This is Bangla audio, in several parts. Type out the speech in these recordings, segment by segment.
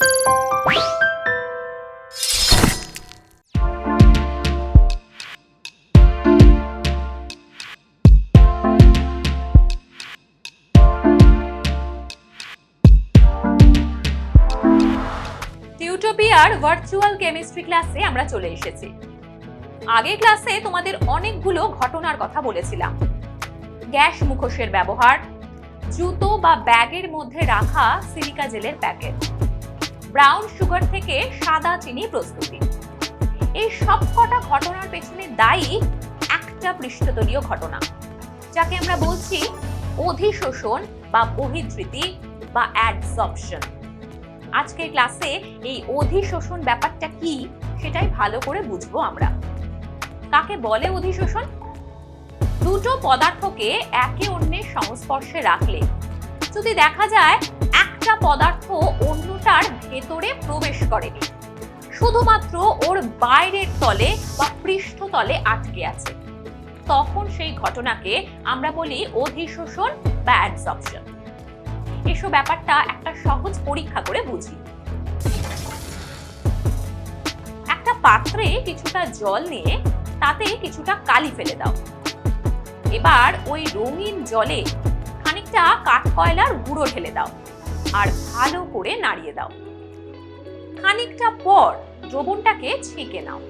টিউটোপিয়ার ভার্চুয়াল কেমিস্ট্রি ক্লাসে আমরা চলে এসেছি। আগের ক্লাসে তোমাদের অনেকগুলো ঘটনার কথা বলেছিলাম। গ্যাস মুখোশের ব্যবহার, জুতো বা ব্যাগের মধ্যে রাখা সিলিকা জেলের প্যাকেট ব্রাউন সুগার থেকে সাদা চিনি প্রস্তুতি। এই সব কটা ঘটনার পেছনে দায়ী একটা পৃষ্ঠতলীয় ঘটনা, যাকে আমরা বলছি অধিশোষণ বা বহির্ধৃতি বা অ্যাডসপশন আজকের ক্লাসে এই অধিশোষণ ব্যাপারটা কি সেটাই ভালো করে বুঝব আমরা। কাকে বলে অধিশোষণ? দুটো পদার্থকে একে অন্যের সংস্পর্শে রাখলে। যদি দেখা যায় একটা পদার্থ অন্যটার ভেতরে প্রবেশ করেনি। শুধুমাত্র ওর বাইরের তলে বা পৃষ্ঠতলে আটকে আছে। তখন সেই ঘটনাকে আমরা বলি অধিশোষণ বা অ্যাডসপশন এসো ব্যাপারটা একটা সহজ পরীক্ষা করে বুঝি। একটা পাত্রে কিছুটা জল নিয়ে তাতে কিছুটা কালি ফেলে দাও। এবার ওই রঙিন জলে খানিকটা কাঠকয়লার গুঁড়ো ঢেলে দাও। আর ভালো করে নাড়িয়ে দাও। খানিকটা পর দ্রবণটাকে ছেঁকে নাও।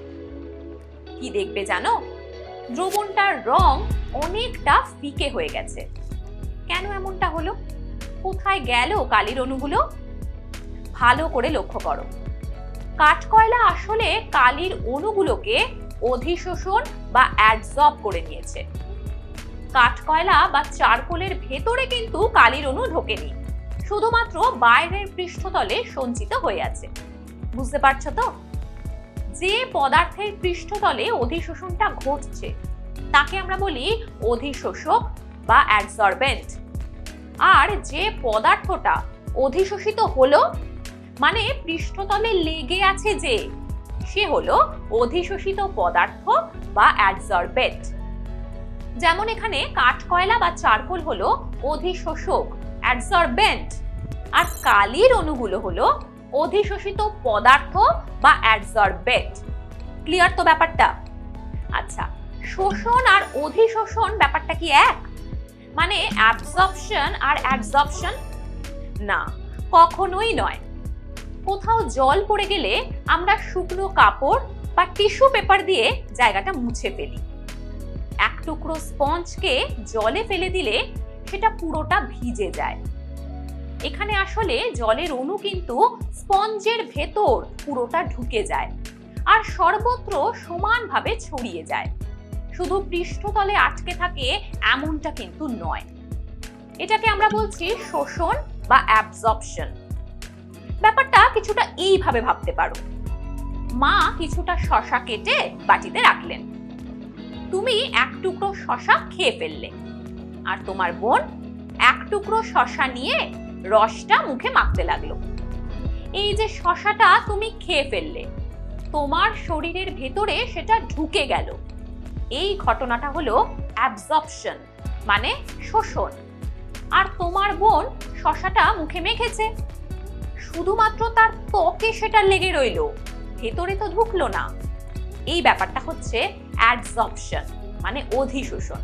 কি দেখবে জানো? দ্রবণটার রং অনেকটা ফিকে হয়ে গেছে। কেন এমনটা হলো? কোথায় গেল কালির অণুগুলো? ভালো করে লক্ষ্য করো। কাঠকয়লা আসলে কালির অণুগুলোকে অধিশোষণ বা অ্যাডজর্ব করে নিয়েছে। কাঠকয়লা বা চারকোলের ভেতরে কিন্তু কালির অণু ঢোকেনি। শুধুমাত্র বাইরের পৃষ্ঠতলে সঞ্চিত হয়ে আছে। বুঝতে পারছ তো? যে পদার্থের পৃষ্ঠতলে অধিশোষণটা ঘটছে, তাকে আমরা বলি অধিশোষক বা অ্যাডসরবেন্ট। আর যে পদার্থটা অধিশোষিত হলো মানে পৃষ্ঠতলে লেগে আছে যে, সে হলো অধিশোষিত পদার্থ বা অ্যাডসরবেন্ট। যেমন এখানে কাঠকয়লা বা চারকোল হলো অধিশোষক, অ্যাডসরবেন্ট। আর কালির অণুগুলো হলো অধিশোষিত পদার্থ বা অ্যাডসরবেন্ট ক্লিয়ার তো ব্যাপারটা? আচ্ছা শোষণ আর অধিশোষণ ব্যাপারটা কি এক? মানে অ্যাবজর্পশন আর অ্যাডজর্পশন না, কখনোই নয়। কোথাও জল পড়ে গেলে আমরা শুকনো কাপড় বা টিস্যু পেপার দিয়ে জায়গাটা মুছে ফেলি। এক টুকরো স্পঞ্জকে জলে ফেলে দিলে সেটা পুরোটা ভিজে যায়। এখানে আসলে জলের অণু কিন্তু স্পঞ্জের ভেতর পুরোটা ঢুকে যায় আর সর্বত্র সমানভাবে ছড়িয়ে যায়। শুধু পৃষ্ঠতলে আটকে থাকে এমনটা কিন্তু নয়। এটাকে আমরা বলছি শোষণ বা অ্যাবজর্পশন। ব্যাপারটা কিছুটা এইভাবে ভাবতে পারো। মা কিছুটা শশা কেটে বাটিতে রাখলেন। তুমি এক টুকরো শশা খেয়ে ফেললে। আর তোমার বোন এক টুকরো শশা নিয়ে রসটা মুখে মাখতে লাগল। এই যে শশাটা তুমি খেয়ে ফেললে, তোমার শরীরের ভেতরে সেটা ঢুকে গেল। এই ঘটনাটা হলো অ্যাবজর্পশন মানে শোষণ। আর তোমার বোন শশাটা মুখে মেখেছে। শুধুমাত্র তার ত্বকে সেটা লেগে রইল, ভেতরে তো ঢুকলো না। এই ব্যাপারটা হচ্ছে অ্যাডসর্পশন মানে অধিশোষণ।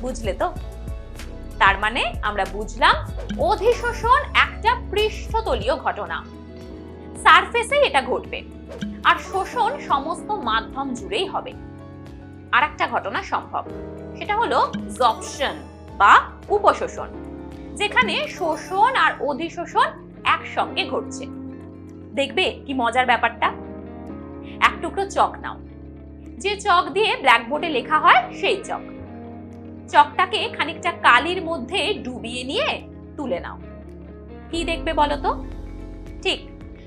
বুঝলে তো? তার মানে আমরা বুঝলাম অধিশোষণ একটা পৃষ্ঠতলীয় ঘটনা। সারফেসে এটা ঘটবে। আর শোষণ সমস্ত মাধ্যম জুড়েই হবে। আর একটা ঘটনা সম্ভব। সেটা হলো জপশন বা উপশোষণ, যেখানে শোষণ আর অধিশোষণ একসঙ্গে ঘটছে। দেখবে কি মজার ব্যাপারটা? এক টুকরো চক নাও। যে চক দিয়ে ব্ল্যাকবোর্ডে লেখা হয়, সেই চক। চকটাকে খানিকটা কালির মধ্যে ডুবিয়ে নিয়ে তুলে নাও। কি দেখবে বলো তো ঠিক,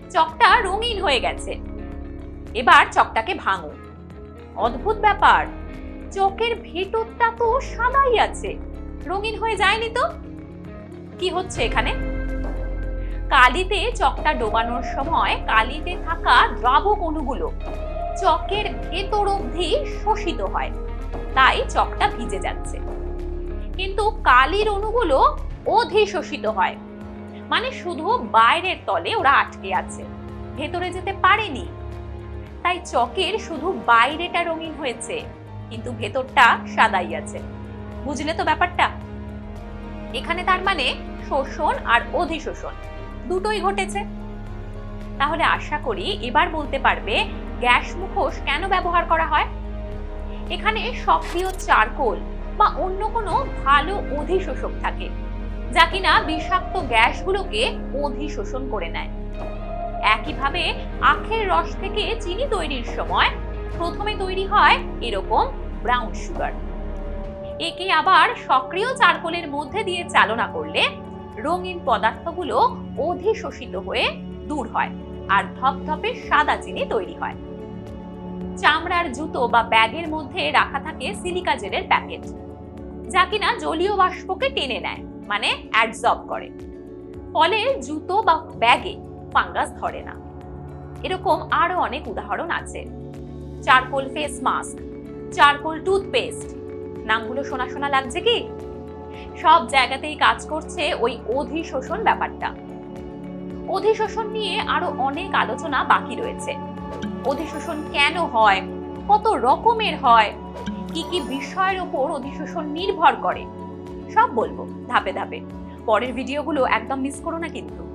চকটা রঙিন হয়ে গেছে। এবার চকটাকে ভাঙো। অদ্ভুত ব্যাপার, চোখের ভেতরটা তো সাদাই আছে। রঙিন হয়ে যায়নি তো? কি হচ্ছে এখানে? কালিতে চকটা ডোবানোর সময় কালিতে থাকা দ্রাবক অণুগুলো চকের ভেতর অবধি শোষিত হয়। তাই চকটা ভিজে যাচ্ছে। কিন্তু কালির অণুগুলো অধিশোষিত হয়। মানে শুধু বাইরের তলে ওরা আটকে আছে। ভেতরে যেতে পারেনি। তাই চকের শুধু বাইরেটা রঙিন হয়েছে, কিন্তু ভেতরটা সাদাই আছে। বুঝলে তো ব্যাপারটা? এখানে তার মানে শোষণ আর অধিশোষণ দুটোই ঘটেছে। তাহলে আশা করি এবার বলতে পারবে গ্যাস মুখোশ কেন ব্যবহার করা হয়? এখানে সক্রিয় চারকোল বা অন্য কোনো ভালো অধিশোষক থাকে, যা কিনা বিষাক্ত গ্যাসগুলোকে অধিশোষণ করে নেয়। একইভাবে আখের রস থেকে চিনি তৈরির সময় প্রথমে তৈরি হয় এরকম ব্রাউন সুগার একে আবার সক্রিয় চারকোলের মধ্যে দিয়ে চালনা করলে রঙিন পদার্থগুলো অধিশোষিত হয়ে দূর হয় আর ধপধপে সাদা চিনি তৈরি হয়। চামড়ার জুতো বা ব্যাগের মধ্যে রাখা থাকে সিলিকা জেলের প্যাকেট, যা কিনা জলীয় বাষ্পকে টেনে নেয় মানে অ্যাডজর্ব করে। ফলে জুতো বা ব্যাগে ফাঙ্গাস ধরে না। এরকম আরও অনেক উদাহরণ আছে। Charcoal face mask, charcoal toothpaste, নামগুলো শোনা শোনা লাগছে কি? সব জায়গাতেই কাজ করছে ওই অধিশোষণ ব্যাপারটা। অধিশোষণ নিয়ে আরও অনেক আলোচনা বাকি রয়েছে। অধিশোষণ কেন হয়? কত রকমের হয়? কি কি বিষয়ের উপর অধিশোষণ নির্ভর করে? সব বলব, ধাপে ধাপে। পরের ভিডিওগুলো একদম মিস করো না কিন্তু।